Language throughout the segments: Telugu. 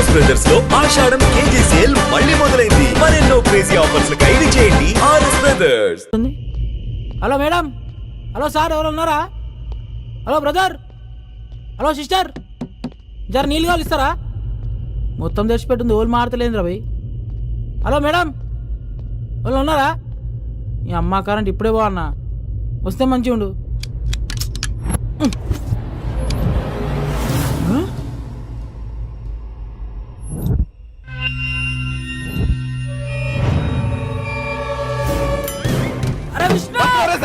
ఆర్ఎస్ బ్రదర్స్లో ఆషాఢం కేజీ సేల్ మళ్ళీ మొదలైంది. మరెన్నో క్రేజీ ఆఫర్స్ ఖైదు చేయండి RS brothers hello madam. Hello sir ఎవరు ఉన్నారా? Hello brother. Hello sister. జర నీళ్ళు కావాలి ఇస్తారా మొత్తం తెచ్చిపెట్టింది ఓలు మారతలేదు రవి హలో మేడం. వాళ్ళు ఉన్నారా? ఈ అమ్మ కరెంట్ ఇప్పుడే బాగున్నా వస్తే మంచిగా ఉండు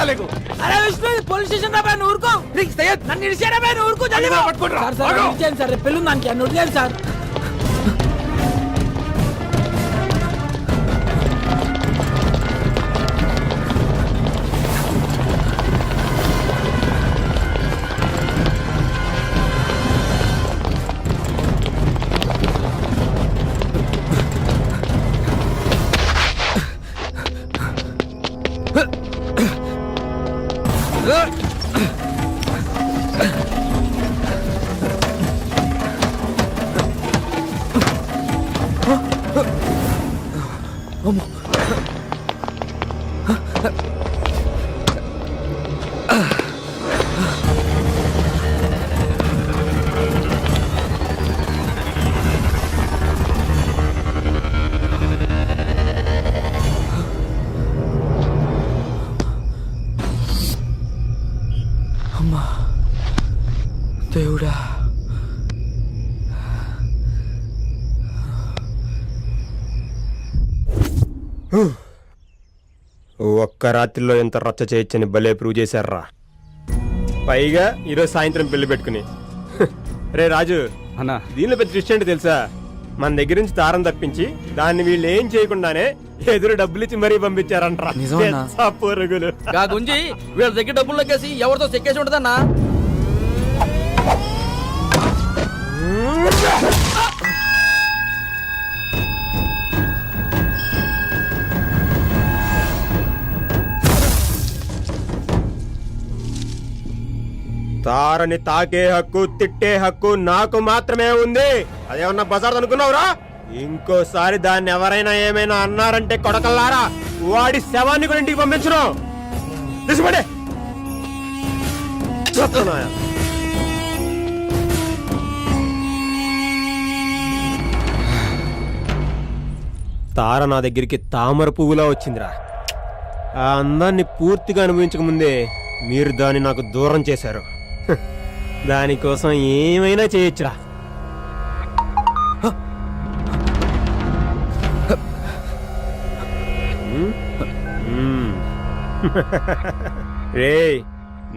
అరే విష్ణు పోలీస్ స్టేషన్ రా బాయ్ ఊరుకో. నన్ను ఇడిచారా బాయ్ ఊరుకో. జల్దీ పో. సార్ సార్ పెళ్ళి దానికి నన్ను సార్. ఒక్క రాత్రిలో ఎంత రచ్చ చేయొచ్చని భలే ప్రూవ్ చేశారా పైగా ఈరోజు సాయంత్రం పెళ్ళి పెట్టుకుని. రే రాజు అన్నా. దీనిలో పెద్ద ట్విస్ట్ ఏంటి తెలుసా? మన దగ్గర నుంచి దారం తప్పించి దాన్ని వీళ్ళు ఏం చేయకుండానే ఎదురు డబ్బులు ఇచ్చి మరీ పంపించారంట్రా. వీళ్ళ దగ్గర డబ్బులు లెక్కేసి ఎవరితో సెక్కేసి ఉంటదన్నా? తారని తాకే హక్కు తిట్టే హక్కు నాకు మాత్రమే ఉంది. అదేమన్నా బజార్ అనుకున్నావురా? ఇంకోసారి దాన్ని ఎవరైనా ఏమైనా అన్నారంటే కొడకల్లారా? వాడి శవాన్ని కూడా ఇంటికి పంపించను. తీసుకోండి తార నా దగ్గరికి తామర పువ్వులా వచ్చిందిరా. ఆ అందాన్ని పూర్తిగా అనుభవించకముందే మీరు దాన్ని నాకు దూరం చేశారు. దానికోసం ఏమైనా చేయొచ్చురా. హ్మ్? హ్మ్. రేయ్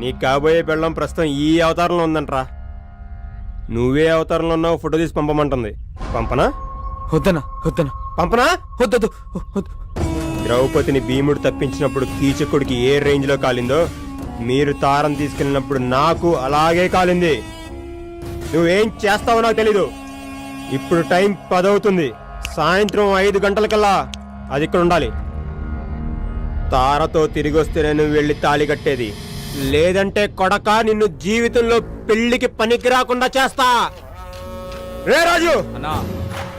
నీ కాబోయే పెళ్ళం ప్రస్తుతం ఈ అవతారంలో ఉందంట్రా. నువ్వే అవతారంలో ఉన్నావు ఫోటో తీసి పంపమంటుంది. పంపనా? వద్దనా వద్దనా పంపనా? వద్దదు వద్దు. ద్రౌపదిని భీముడు తప్పించినప్పుడు కీచకుడికి ఏ రేంజ్లో కాలిందో మీరు తారం తీసుకెళ్ళినప్పుడు నాకు అలాగే కాలింది. నువ్వేం చేస్తావో నాకు తెలీదు. ఇప్పుడు టైం పదవుతుంది. సాయంత్రం ఐదు గంటలకల్లా అది ఇక్కడ ఉండాలి. తారతో తిరిగి వస్తేనే నువ్వు వెళ్ళి తాళి కట్టేది. లేదంటే కొడక నిన్ను జీవితంలో పెళ్ళికి పనికి రాకుండా చేస్తా. రే రాజు! అన్నా.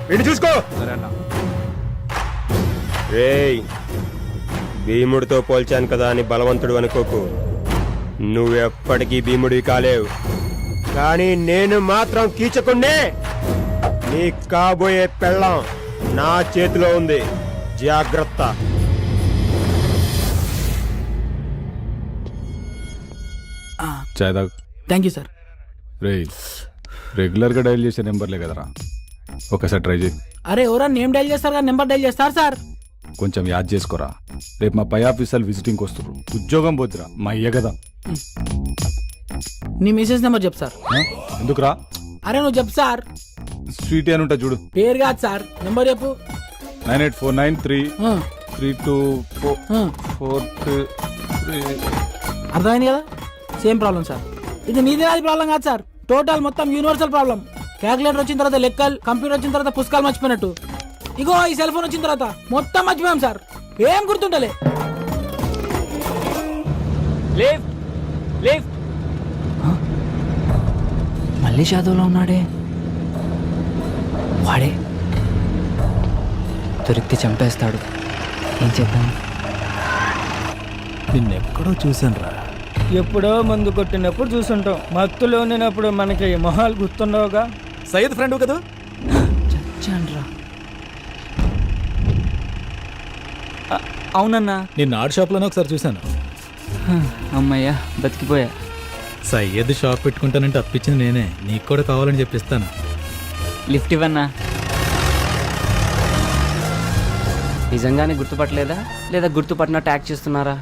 వీడిని చూసుకో. రేయ్ భీముడితో పోల్చాను కదా అని బలవంతుడు అనుకోకు. నువ్వెప్పటికీ భీముడివి కాలేవు. కానీ నేను మాత్రం కీచకుండే. నీ కాబోయే పెళ్ళం నా చేతిలో ఉంది. జాగ్రత్త. చాయ్ తాగు థ్యాంక్ యూ సార్ రే రెగ్యులర్గా డైల్ చేసే నెంబర్లే కదరా. ఒకసారి ట్రై చేయి. అరే ఎవరా నేమ్ డైల్ చేస్తారు కానీ నెంబర్ డైల్ చేస్తారు సార్. కొంచెం యాద్ చేసుకోరా. రేపు మా పై ఆఫీసర్లు విజిటింగ్కి వస్తున్నారు ఉద్యోగం పోతురా. మా అయ్య కదా. నీ మెసేజ్ నెంబర్ చెప్పు సార్? ఎందుకురా? అరే నువ్వు చెప్పు సార్. స్వీట్ అని ఉంటా చూడు. పేరు కాదు సార్. నెంబర్ చెప్పు. Nine eight four nine three ఆ, త్రీ టూ ఫోర్ ఆ. ఫోర్ అర్థమైంది కదా? సేమ్ ప్రాబ్లం సార్ ఇది నీదే అది ప్రాబ్లం కాదు సార్ టోటల్ మొత్తం యూనివర్సల్ ప్రాబ్లం క్యాలిక్యులేటర్ వచ్చిన తర్వాత లెక్కలు కంప్యూటర్ వచ్చిన తర్వాత పుస్తకాలు మర్చిపోయినట్టు. ఇగో ఈ సెల్ ఫోన్ వచ్చిన తర్వాత మొత్తం మర్చిపోయాం సార్. ఏం లిఫ్ట్ లిఫ్ట్. మళ్ళీ షాదోలో ఉన్నాడే? వాడే? దొరికితే చంపేస్తాడు. ఏం చేద్దాం? నిన్నెక్కడో చూసాను రా ఎప్పుడో మందు కొట్టినప్పుడు చూసుంటాం. మత్తులో ఉండినప్పుడు మనకి మొహాలు గుర్తుండవుగా. సయ్యద్ ఫ్రెండ్ కదా? చచ్చాన్రా. అవునన్నా నిన్న ఆర్ట్ షాప్లోనే ఒకసారి చూశాను అమ్మయ్యా బతికిపోయా సయ్యద్ షాప్ పెట్టుకుంటానంటే అప్పించింది నేనే నీకు కూడా కావాలని చెప్పిస్తాను లిఫ్ట్ ఇవ్వన్నా నిజంగానే గుర్తుపట్టలేదా లేదా గుర్తుపట్టినట్టు యాక్ట్ చేస్తున్నారా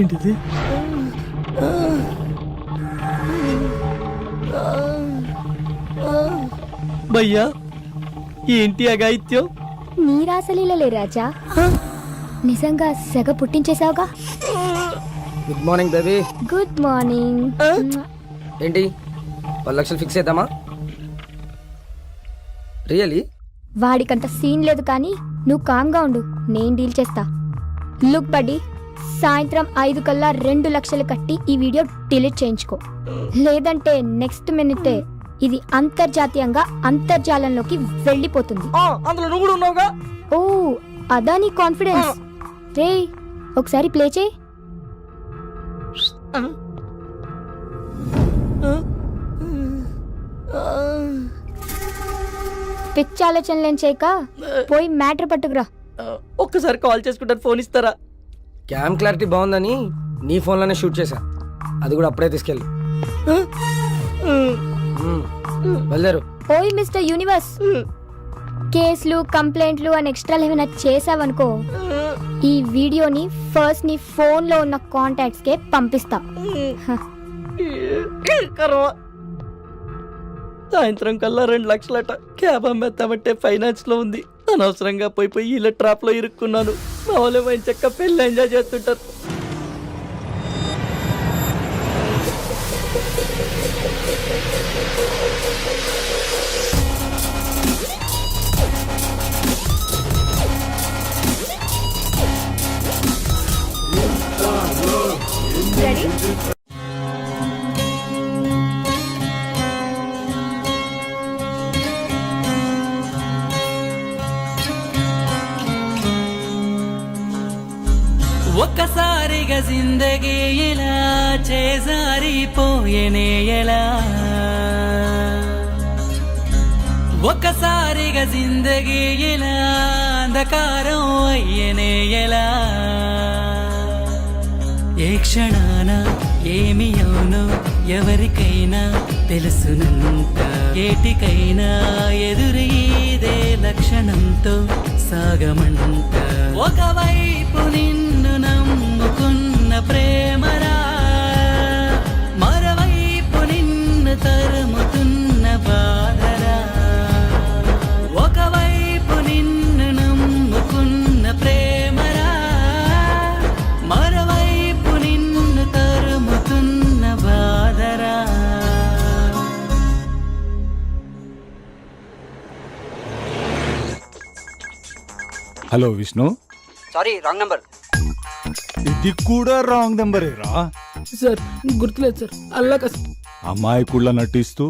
ఏంటిది? భయ్యా ఏంటి అగాయిత్యం నీ రాసలీలలే రాజా నిజంగా సెగ పుట్టించేశావుగా? Good morning baby good morning ఏంటి? పది లక్షలు ఫిక్స్ చేద్దామా? రియలీ వాడికంత సీన్ లేదు కానీ నువ్వు కామ్గా ఉండు. నేను డీల్ చేస్తా. లుక్ బడ్డి సాయంత్రం ఐదు కల్లా రెండు లక్షలు కట్టి ఈ వీడియో డిలీట్ చేయించుకో. లేదంటే నెక్స్ట్ మినిటే ఇది అంతర్జాతీయంగా అంతర్జాలంలోకి వెళ్ళిపోతుంది. అందులో నువ్వు కూడా ఉన్నావుగా? ఓ అదా నీ కాన్ఫిడెన్స్? రే ఒకసారి ప్లే చేయి. పిచ్చి ఆలోచనలేం చేయక పోయి మ్యాటర్ పట్టుకురా. ఒక్కసారి కాల్ చేసుకుంటాను ఫోన్ ఇస్తారా? క్యామ్ క్లారిటీ బాగుందని నీ ఫోన్లోనే షూట్ చేశా. అది కూడా అప్పుడే తీసుకెళ్ళి. బయలుదేరు. ఓయ్ మిస్టర్ యూనివర్స్. కేసులు కంప్లైంట్లు అని ఎక్స్ట్రా ఏమైనా చేసావనుకో ఈ వీడియోని ఫస్ట్ నీ ఫోన్లో ఉన్న కాంటాక్ట్స్ కే పంపిస్తా. సాయంత్రం కల్లా రెండు లక్షలట క్యాబ్ అమ్మేద్దామంటే ఫైనాన్స్లో ఉంది. అనవసరంగా పోయి పోయి ఇలా ట్రాప్లో ఇరుక్కున్నాను. వాళ్ళు మంచి చక్క పెళ్ళి ఎంజాయ్ చేస్తుంటారు. జిందగీ ఇలా చేజారిపోయేనే ఎలా? ఒక్కసారిగా జిందగీ ఇలా అంధకారం అయ్యనే ఎలా? ఏ క్షణాన ఏమి అవును ఎవరికైనా తెలుసునంత ఏటికైనా ఎదురీదే లక్షణంతో సాగమంట ఒకవైపు నిన్న hello Vishnu. Sorry wrong number ఇది కూడా రాంగ్ నెంబరేరా సార్ గుర్తులేదు సార్ అల్లా అమాయకుళ్ళ నటిస్తూ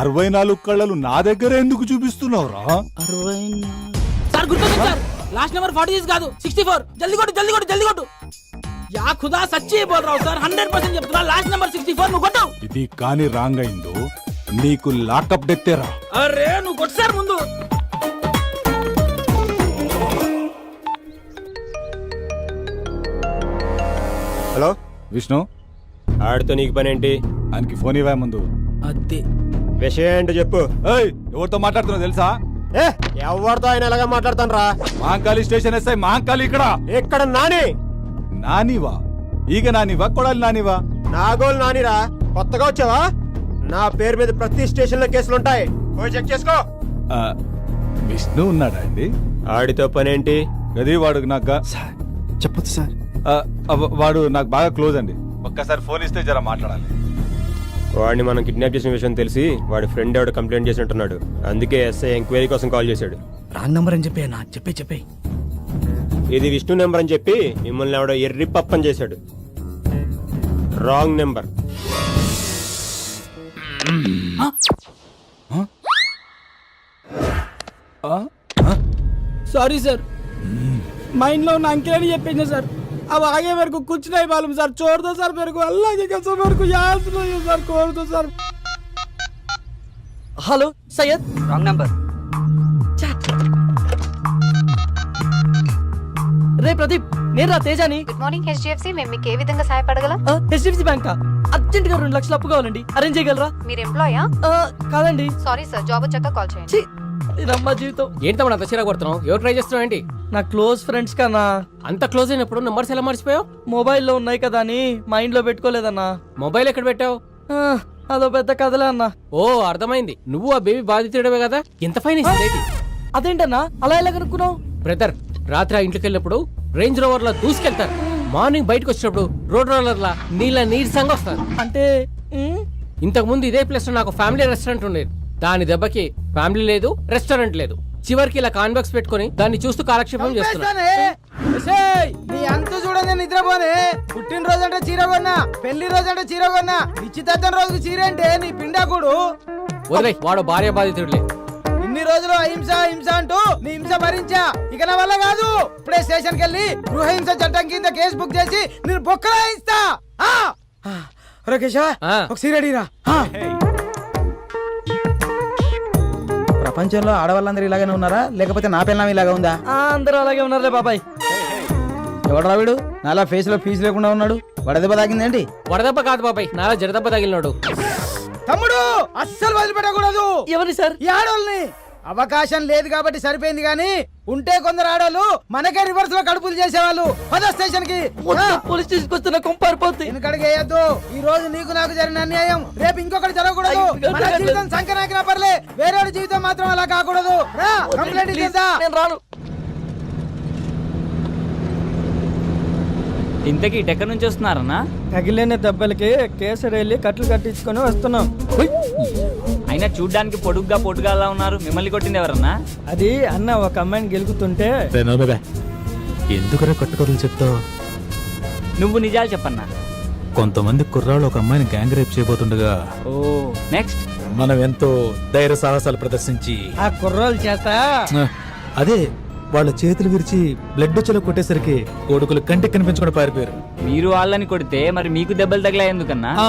అరవై నాలుగు కళ్ళలు నా దగ్గర ఎందుకు చూపిస్తున్నావురా అరవై సార్ గుర్తొచ్చింది సార్ లాస్ట్ నెంబర్ ఫార్టీ కాదు. సిక్స్టీ ఫోర్ జల్దీ కొట్టు జల్దీ కొట్టు జల్దీ కొట్టు. యా ఖుదా సచ్చి బోల్ రావు సార్ హండ్రెడ్ పర్సెంట్ చెప్తున్నా. లాస్ట్ నెంబర్ సిక్స్టీ ఫోర్ నువ్వు కొట్టావు ఇది కాని రాంగ్ అయిందో నీకు లాకప్ డెత్తేరా అరే నువ్వు కొట్టు సార్ ముందు. విష్ణు? ఆడితో నీకు పని ఏంటి ఆయనకి ఫోన్ ఇవ్వా ముందు. అదే విషయం ఏంటో చెప్పు. ఏయ్ ఎవరితో మాట్లాడుతున్నావు తెలుసా? ఏ ఎవరితో ఆయన ఎలాగా మాట్లాడతాను రా మహంకాళి స్టేషన్ ఎస్ఐ మహంకాళి ఇక్కడ. ఇక్కడ నాని? నానివా? ఈగ నానివా? కొడాలి నానివా? నాగోలు నానిరా? కొత్తగా వచ్చావా? నా పేరు మీద ప్రతి స్టేషన్లో కేసులు ఉంటాయి. పోయి చెక్ చేసుకో. ఆ, విష్ణు ఉన్నాడా అండి? ఆడితో పని ఏంటి గది వాడు నాకు చెప్పొచ్చు సార్. వాడు నాకు బాగా క్లోజ్ అండి. ఒక్కసారి ఫోన్ ఇస్తే జర మాట్లాడాలి. వాడిని మనం కిడ్నాప్ చేసిన విషయం తెలిసి వాడి ఫ్రెండ్ ఎవడో కంప్లైంట్ చేసినట్టున్నాడు. అందుకే ఎస్ఐ ఎంక్వైరీ కోసం కాల్ చేశాడు. రాంగ్ నంబర్ అని చెప్పి నా చెప్పే చెప్పే ఇది విష్ణు నెంబర్ అని చెప్పి మిమ్మల్ని ఎవడో ఎర్రి పప్పని చేశాడు. Wrong number. Sorry sir. మా ఇంట్లో ఉన్న అంకెల్ అని చెప్పింది సార్. अब आगे मेरे को कुछ नहीं मालूम सर छोड़ दो सर मेरे को अल्लाह की कसम मेरे को याद नहीं है सर छोड़ दो sir hello Syed wrong number రే ప్రదీప్ నేను రా తేజాని గుడ్ మార్నింగ్ హెచ్డిఎఫ్సి మేము మీకు ఏ విధంగా సహాయపడగలం హెచ్డిఎఫ్సి బ్యాంక్ అర్జెంట్ గా రెండు లక్షలు అప్పు కావాలండి అరేంజ్ చేయగలరా మీరు ఎంప్లాయా ఆ, కాదండి సారీ సార్ జాబ్ వచ్చాక కాల్ చేయండి ఛీ, ఇదమ్మా జీవితం. ఏంటమ్మా అంత చీర కొడుతున్నావు ఎవరు ట్రై చేస్తున్నావు ఏంటి? నా క్లోజ్ ఫ్రెండ్స్ కన్నా. అంత క్లోజ్ అయినప్పుడు నెంబర్స్ ఎలా మర్చిపోయావు? మొబైల్లో ఉన్నాయి కదా అని మైండ్లో పెట్టుకోలేదన్నా. మొబైల్ ఎక్కడ పెట్టావు? ఆ, అదో పెద్ద కథలే అన్నా. ఓ అర్థమైంది. నువ్వు ఆ బేబీ బాధితుడమే కదా? ఎంత ఫైన్ ఇస్తుంది అదేంటన్నా? అలా ఎలా కనుక్కున్నావు? బ్రదర్ రాత్రి ఆ ఇంటికి వెళ్ళినప్పుడు రేంజ్ రోవర్లో దూసుకెళ్తారు. మార్నింగ్ బయటకు వచ్చినప్పుడు రోడ్ రోలర్ లా నీళ్ళ నీరసంగా వస్తారు. అంటే ఉమ్, ఇంతకు ముందు ఇదే ప్లేస్లో నాకు ఫ్యామిలీ రెస్టారెంట్ ఉండేది. దాని దెబ్బకి ఫ్యామిలీ లేదు రెస్టారెంట్ లేదు. చివరికి ఇలా కాన్బాక్స్ పెట్టుకొని దాన్ని చూస్తూ కాలక్షేపం చేస్తున్నా నీ అంత చూడని నిద్రపోనే. పుట్టినరోజు అంటే చీర కొన్నా పెళ్ళి రోజు అంటే చీర కొన్నా నిశ్చితార్థం రోజుకి చీర అంటే నీ పిండాకుడు. వదిలే వాడు భార్య బాధితుడులే. ఇన్ని రోజులు అహింస హింస అంటూ నీ హింస భరించా. ఇక నా వల్ల కాదు. ఇప్పుడే స్టేషన్కి వెళ్ళి గృహహింస చట్టం కింద కేసు బుక్ చేసి నేను బొక్కలా ఇస్తా. రకేషా ఆ. ఒక సీరడీరా ప్రపంచంలో ఆడవాళ్ళందరూ ఇలాగనే ఉన్నారా? లేకపోతే నా పిల్లం ఇలాగా ఉందా? అందరూ అలాగే ఉన్నారులే బాబాయ్. ఎవడు రావిడు నాలా ఫేస్లో ఫీజు లేకుండా ఉన్నాడు. వడదెబ్బ తాగిందేంటి వడదెబ్బ కాదు బాబాయ్ నాలా జడదెబ్బ తగిలినాడు. తమ్ముడు అస్సలు వదిలిపెట్టకూడదు. ఎవరి సార్? ఈ ఆడోళ్ళని అవకాశం లేదు కాబట్టి సరిపోయింది కానీ ఉంటే కొందరు ఆడోళ్ళు మనకే రివర్స్లో కడుపులు చేసేవాళ్ళు. పద స్టేషన్కి. మొత్తం పోలీస్ వస్తున్న కొంపారిపోతుంది వెనకడికి వేయద్దు ఈ రోజు నీకు నాకు జరిగిన అన్యాయం. రేపు ఇంకొకటి జరగకూడదు. మన జీవితం సంకనాకినా పర్లే. వేరే జీవితం మాత్రం అలా కాకూడదు. రా కంప్లైంట్ ఇచ్చేద్దా నేను రాను. ఇంతకీ ఎక్కడి నుంచి వస్తున్నారన్నా? తగిలిన దెబ్బలకి కేసరి వెళ్ళి కట్లు కట్టించుకొని వస్తున్నాం. అయినా చూడ్డానికి పొడుగ్గా పొడుగాలా ఉన్నారు. మిమ్మల్ని కొట్టింది ఎవరన్నా? అది అన్న ఒక అమ్మాయిని గెలుకుతుంటే ఎందుకురా కట్టుకథలు చెప్తావు? నువ్వు నిజాలు చెప్పన్నా. కొంతమంది కుర్రాళ్ళు ఒక అమ్మాయిని గ్యాంగ్ రేప్ చేయబోతుండగా ఓ నెక్స్ట్ మనం ఎంతో ధైర్య సాహసాలు ప్రదర్శించి ఆ కుర్రోల చేత అదే వాళ్ళ చేతులు విరిచి బ్లడ్ చెల కొట్టేసరికి కొడుకులు కంటికి కనిపించకుండా పారిపోయారు. మీరు వాళ్ళని కొడితే మరి మీకు దెబ్బలు తగిలా ఎందుకన్నా? ఆ,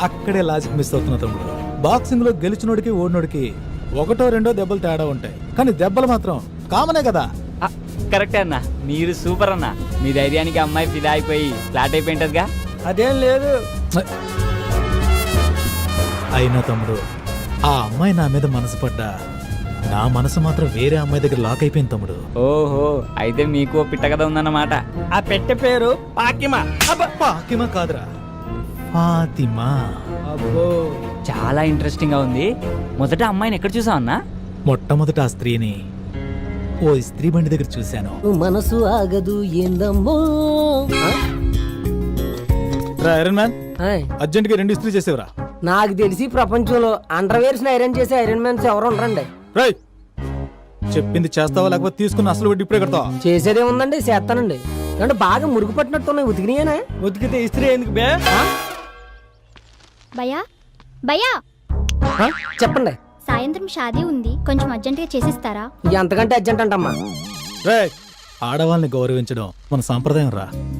అక్కడే లాజిక్ మిస్ అవుతున్నా తమ్ముడు. బాక్సింగ్లో గెలిచినోడికి ఓడినోడికి ఒకటో రెండో దెబ్బలు తేడా ఉంటాయి. కానీ దెబ్బలు మాత్రం కామనే కదా. ఆ, కరెక్టే అన్న. మీరు సూపర్ అన్న. మీ ధైర్యానికి అమ్మాయి ఫిదా అయిపోయి ఫ్లాట్ అయిపోయింటదిగా అదేం లేదు. అయినా తమ్ముడు ఆ అమ్మాయి నా మీద మనసు పడ్డా. నా మనసు మాత్రం వేరే అమ్మాయి దగ్గర లాక్ అయిపోయింది తమ్ముడు. ఓహో అయితే మీకు పిట్ట కథ ఉందన్నమాట. ఆ పెట్టె పేరు పాకిమా. ఫాతిమా కాదురా. ఫాతిమా. అబ్బో. చాలా ఇంట్రెస్టింగ్గా ఉంది. మొదట అమ్మాయిని ఎక్కడ చూసావు అన్నా? మొట్టమొదట ఆ స్త్రీని ఓ స్త్రీ బండి దగ్గర చూశాను. మనసు ఆగదు ఏందమ్మో? రా ఐరన్ మ్యాన్ అర్జెంట్గా రెండు ఇస్త్రీ చేసేవరా? నాకు తెలిసి ప్రపంచంలో అండర్వేర్స్ ఐరన్ చేసే ఐరన్ మ్యాన్స్ ఎవరు ఉండరండి. రై చెప్పింది చేస్తావా లేకపోతే తీసుకుని అసలు వడ్డీ ఇప్పుడే కడతావా? చేసేదే ఉందండి చేస్తానండి. అంటే బాగా మురుగు పట్టినట్టున్నాయి ఉతికినాయనా? ఉతికితే ఇస్త్రీ ఎందుకు బే? భయా భయా ఆ? చెప్పండి. సాయంత్రం షాదీ ఉంది. కొంచెం అర్జెంటుగా చేసిస్తారా? ఎంతకంటే అర్జెంట్ అంటమ్మా. రే ఆడవాళ్ళని గౌరవించడం మన సాంప్రదాయం రా.